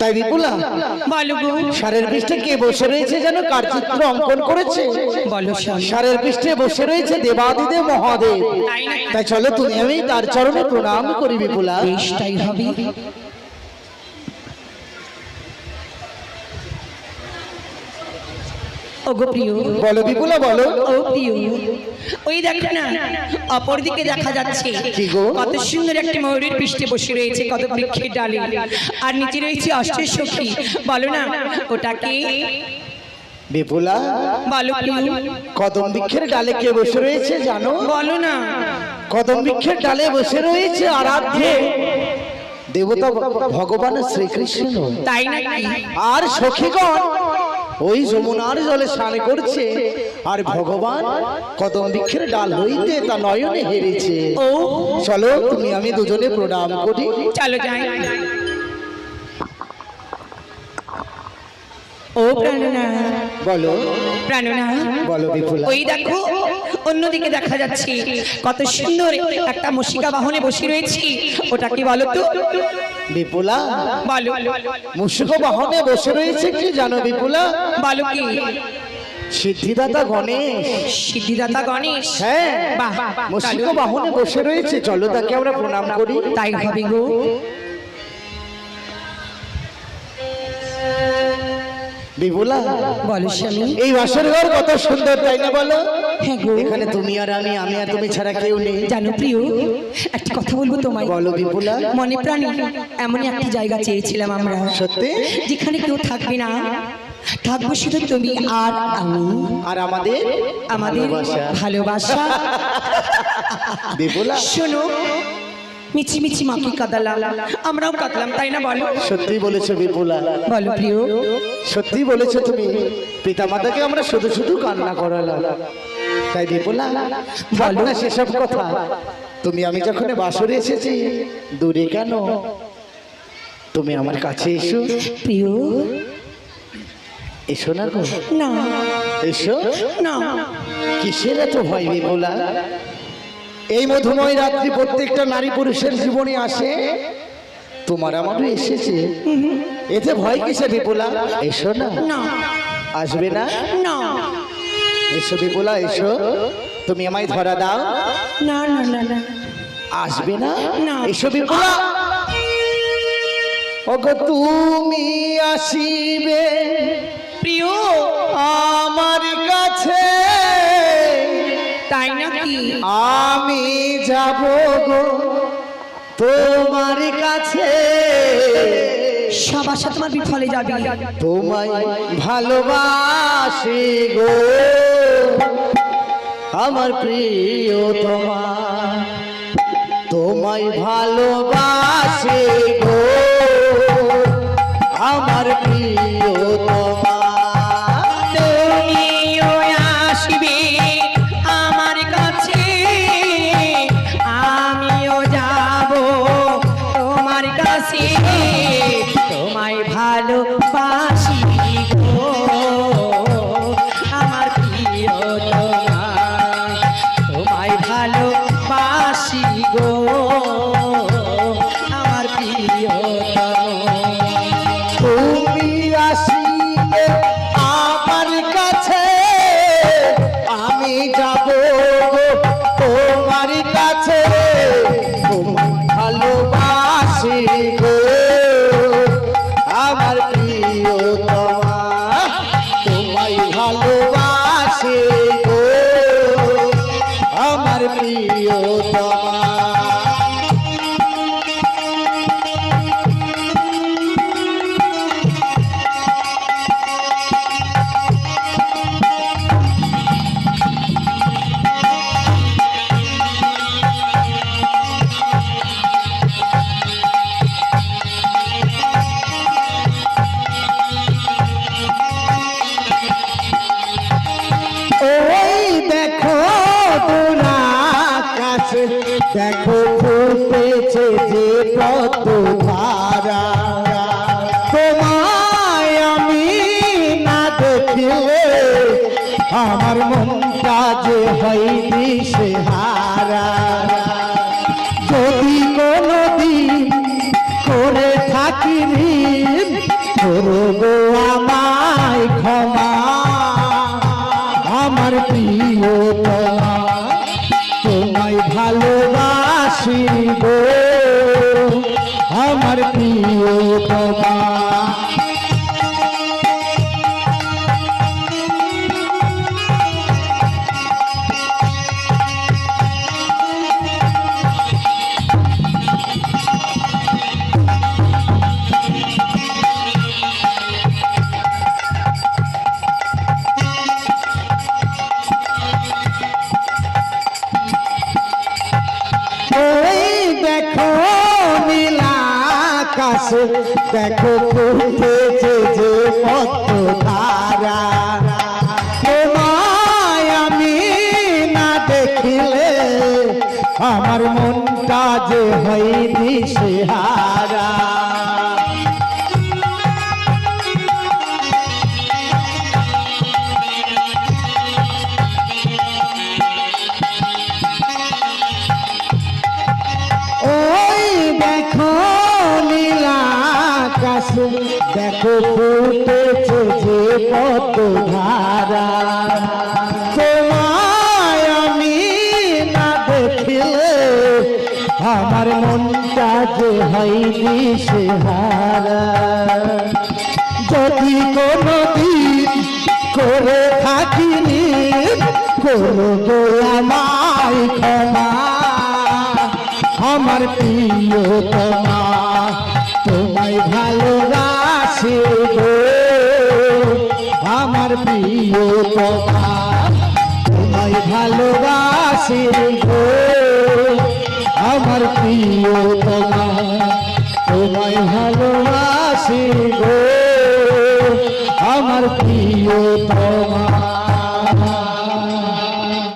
তাই বিপুলা সারের পৃষ্ঠে কে বসে রয়েছে যেন কার চিত্র অঙ্কন করেছে? বলো সারের পৃষ্ঠে বসে রয়েছে দেবাদিদেব মহাদেব। তাই চলো তুমি আমি তার চরণে প্রণাম করি বিপুলা। হবে। ওগো প্রিয় বলো বিপুলা বলো। ও প্রিয় ওই দেখো না অপর দিকে দেখা যাচ্ছে কত সুন্দর একটি ময়ূরের পৃষ্ঠে বসে রয়েছে কত বৃক্ষের ডালে। আর নিচে রয়েছে অষ্টের সখী। বলো না ওটাকে বিপুলা বলো কদম বৃক্ষের ডালে কে বসে রয়েছে জানো? বলো না। কদম বৃক্ষের ডালে বসে রয়েছে আরাধ্যে দেবতা ভগবান শ্রীকৃষ্ণ। তাই নাকি? আর সখীগণ ওই যমুনার জলে স্নান করছে আর ভগবান কদম বৃক্ষের ডাল হইতে তা নয়নে হেরেছে। ও চলো তুমি আমি দুজনে প্রণাম করি। চলো যাই। ও প্রাণনা বলো। প্রাণনা বলো বিপুলা। ওই দেখো অন্যদিকে দেখা যাচ্ছে। কত সুন্দর একটা মশিকা বাহনে বসে রয়েছি। ওটা কি বলো তো। বিপুলা? বালু। মুসুক বাহনে বসে রয়েছে কি জানো বিপুলা? বালুকি কি? সিদ্ধিদাতা গণেশ। সিদ্ধিদাতা গণেশ। হ্যাঁ। বাহ মুসিক বাহনে বসে রয়েছে। চলো তাকে আমরা প্রণাম করি। তাই ভাবি গো। বিপুলা বলো স্বামী এই বাসর ঘর কত সুন্দর তাই না বলো? হ্যাঁ গো। এখানে তুমি আর আমি আমি আর তুমি ছাড়া কেউ নেই। জানো প্রিয় একটা কথা বলব তোমায়। বলো বিপুলা। মনে প্রাণী এমনই একটা জায়গা চেয়েছিলাম আমরা। সত্যি? যেখানে কেউ থাকবে না। থাকব শুধু তুমি আর আমি। আর আমাদের আমাদের ভালোবাসা। ভালোবাসা। বিপুলা। শোনো মিছি মিছি মাকে কাদালাম আমরাও কাঁদলাম তাই না বলো? সত্যি বলেছ বিপুলা। বলো প্রিয়। সত্যি বলেছ তুমি। পিতা মাতাকে আমরা শুধু শুধু কান্না করালাম। তাই বিপুলা বলো না সেসব কথা। তুমি আমি যখন বাসরে এসেছি দূরে কেন? তুমি আমার কাছে এসো। প্রিয়। এসো না গো। না। এসো। না। কিসের এত ভয় বিপুলা? এই মধুময় রাত্রি প্রত্যেকটা নারী পুরুষের জীবনে আসে। তোমার আমারও এসেছে। এতে ভয় কিসে বিপুলা? এসো না। আসবে না? না। এসো বিপুলা এসো। তুমি আমায় ধরা দাও। না না না না। আসবে না। এসো বিপুলা। ওগো তুমি আসিবে। প্রিয়। আমার কাছে আমি যাব গো তোমার কাছে। সব আশা তোমার বিফলে যাবে। তোমায় ভালোবাসি গো। আমার প্রিয় তোমার তোমায় ভালোবাসি গো। আমার প্রিয় তোমার। ফুটেছে যে কত ধারা তোমায় আমি না দেখিলে আমার মনটা যে হয় দিশে নীলাকাশ দেখো ফুটেছে যে পদ্ম তারা তোমায় আমি না দেখিলে, আমার মনটা যে হয় দিশেহারা দেখো ফুটেছে কত ধারা। তোমায় আমি না দেখিলে আমার মনটা যে হয় দিশেহারা যদি কোনো দিন করে থাকিনি করো গো আমায় ক্ষমা। আমার প্রিয় তোমা তোমায় ভালোবাসি আমার প্রিয় তোমা তোমায় ভালোবাসি আমার প্রিয় তোমা তোমায় ভালোবাসি আমার প্রিয় তোমা